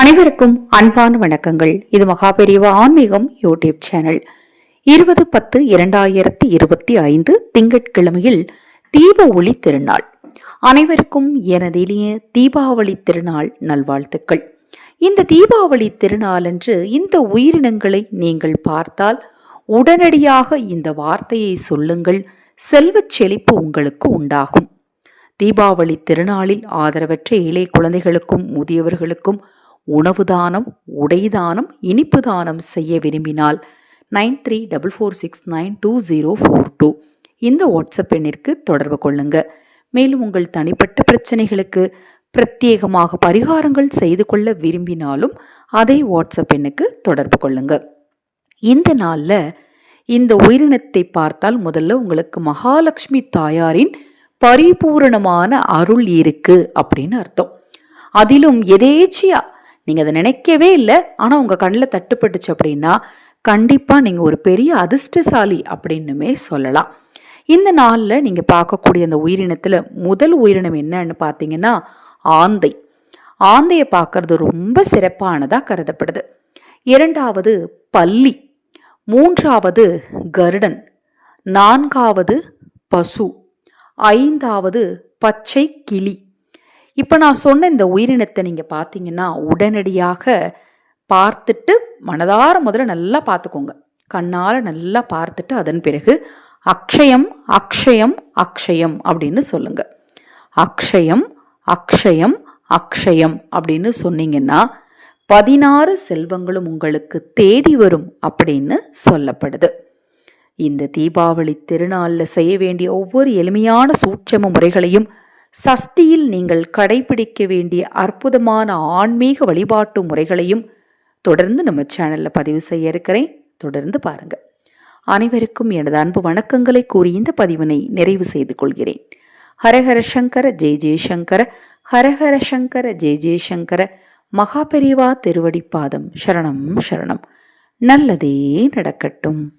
அனைவருக்கும் அன்பான வணக்கங்கள். இது மகாபெரிவ ஆன்மீகம் யூடியூப் சேனல். இருபது பத்து இரண்டாயிரத்தி இருபத்தி ஐந்து திங்கட்கிழமையில் தீப ஒளி திருநாள். அனைவருக்கும் எனது இனிய தீபாவளி திருநாள் நல்வாழ்த்துக்கள். இந்த தீபாவளி திருநாளன்று இந்த உயிரினங்களை நீங்கள் பார்த்தால் உடனடியாக இந்த வார்த்தையை சொல்லுங்கள். செல்வச் செழிப்பு உங்களுக்கு உண்டாகும். தீபாவளி திருநாளில் ஆதரவற்ற இளைய குழந்தைகளுக்கும் முதியவர்களுக்கும் உணவு தானம் உடை தானம் இனிப்பு தானம் செய்ய விரும்பினால் nine three double four six nine two zero four two. இந்த வாட்ஸ்அப் எண்ணிற்கு தொடர்பு கொள்ளுங்க. மேலும் உங்கள் தனிப்பட்ட பிரச்சனைகளுக்கு பிரத்யேகமாக பரிகாரங்கள் செய்து கொள்ள விரும்பினாலும் அதே வாட்ஸ்அப் எண்ணுக்கு தொடர்பு கொள்ளுங்க. இந்த நாளில் இந்த உயிரினத்தை பார்த்தால் முதல்ல உங்களுக்கு மகாலட்சுமி தாயாரின் பரிபூரணமான அருள் இருக்கு அப்படின்னு அர்த்தம். அதிலும் எதேச்சியா நீங்கள் அதை நினைக்கவே இல்லை. ஆனால் உங்கள் கண்ணில் தட்டுப்பட்டுச்சு அப்படின்னா கண்டிப்பாக நீங்கள் ஒரு பெரிய அதிர்ஷ்டசாலி அப்படின்னுமே சொல்லலாம். இந்த நாளில் நீங்கள் பார்க்கக்கூடிய அந்த உயிரினத்தில் முதல் உயிரினம் என்னன்னு பார்த்தீங்கன்னா ஆந்தை. ஆந்தையை பார்க்கறது ரொம்ப சிறப்பானதாக கருதப்படுது. இரண்டாவது பள்ளி மூன்றாவது கருடன். நான்காவது பசு. ஐந்தாவது பச்சை கிளி. இப்போ நான் சொன்ன இந்த உயிரினத்தை நீங்கள் பார்த்தீங்கன்னா உடனடியாக பார்த்துட்டு மனதார முதல்ல நல்லா பார்த்துக்கோங்க கண்ணால் நல்லா பார்த்துட்டு அதன் பிறகு அக்ஷயம் அக்ஷயம் அக்ஷயம் அப்படின்னு சொல்லுங்க. அக்ஷயம் அக்ஷயம் அக்ஷயம் அப்படின்னு சொன்னீங்கன்னா பதினாறு செல்வங்களும் உங்களுக்கு தேடி வரும் அப்படின்னு சொல்லப்படுது. இந்த தீபாவளி திருநாளில் செய்ய வேண்டிய ஒவ்வொரு எளிமையான சூட்சம முறைகளையும் சஷ்டியில் நீங்கள் கடைபிடிக்க வேண்டிய அற்புதமான ஆன்மீக வழிபாட்டு முறைகளையும் தொடர்ந்து நம்ம சேனலில் பதிவு செய்ய இருக்கிறேன். தொடர்ந்து பாருங்க. அனைவருக்கும் எனது அன்பு வணக்கங்களை கூறி இந்த பதிவினை நிறைவு செய்து கொள்கிறேன். ஹரஹர சங்கர ஜெய ஜெயசங்கர ஹரஹர சங்கர ஜெய ஜெயசங்கர மகாபெரிவா திருவடிப்பாதம் சரணம் சரணம். நல்லதே நடக்கட்டும்.